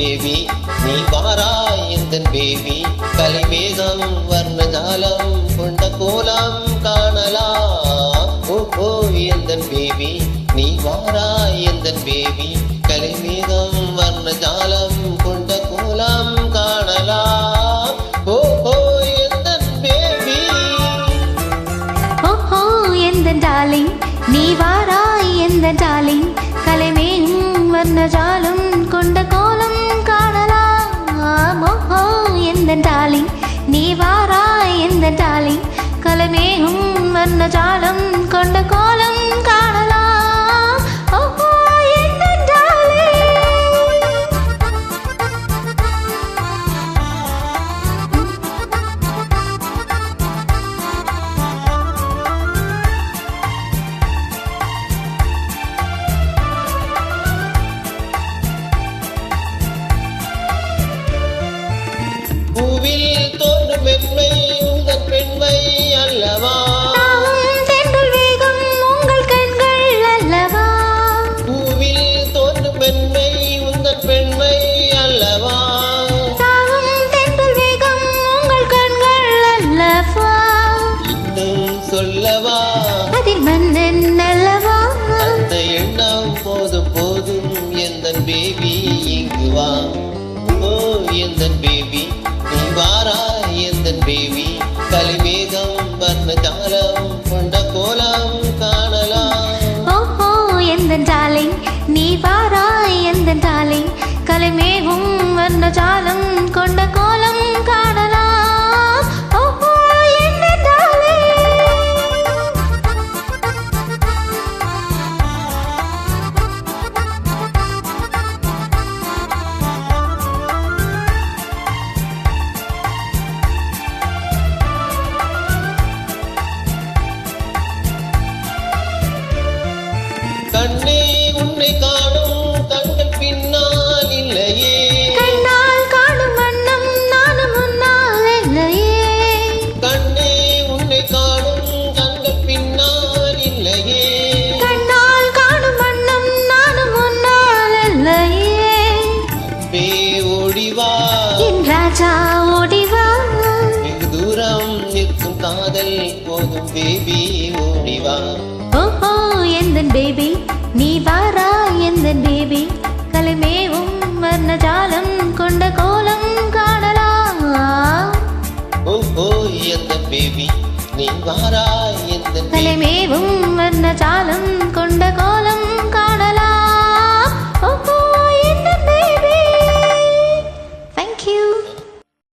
Baby நீ வாராய் எந்தன் பேபி? கலிமேகம் வர்ணஜாலம் கொண்ட கோலம் காணலாம். ஓ ஓ எந்தன் பேபி? நீ வாராய் எந்தன் பேபி? கலிமேகம் வர்ணஜாலம் கொண்ட கோலம் காணலாம். ஓ ஓ எந்தன் பேபி? ஓஹோ எந்தன் டாலிங் நீ வாராய் எந்தன் டாலிங் எந்த டாலிங் நீ வாராய் எந்த டாலிங் கலைமேயும் வர்ணஜாலம் கொண்ட கோலம் காணலாம் எந்தன் பேபி நீ வாரா எந்த பேபி கலிமேகம் வர்ணஜாலம் கொண்ட கோலம் காணலாம். ஓஹோ எந்தன் டாலிங் கண்ணே உன்னை காணும் கண்கள் பின்னால் இல்லையே. கண்ணால் காணும் வண்ணம் நானும் முன்னால் இல்லையே. கண்ணே உன்னை காணும் கண்கள் பின்னால் இல்லையே. கண்ணால் காணும் வண்ணம் நானும் முன்னால் இல்லையே. பே ஓடிவா. என் ராஜா ஓடிவா. வெகு தூரம் நிற்கும் காதல் போதும் பேபி ஓடிவா. ஓஹோ எந்தன் பேபி நீ வாரா எந்தன் பேபி கலைமேவும் வர்ணஜாலம் கொண்ட கோலம் காணலாம். ஓ ஓ எந்த பேபி நீ வாரா எந்த கலைமேவும் வர்ணஜாலம் கொண்ட கோலம்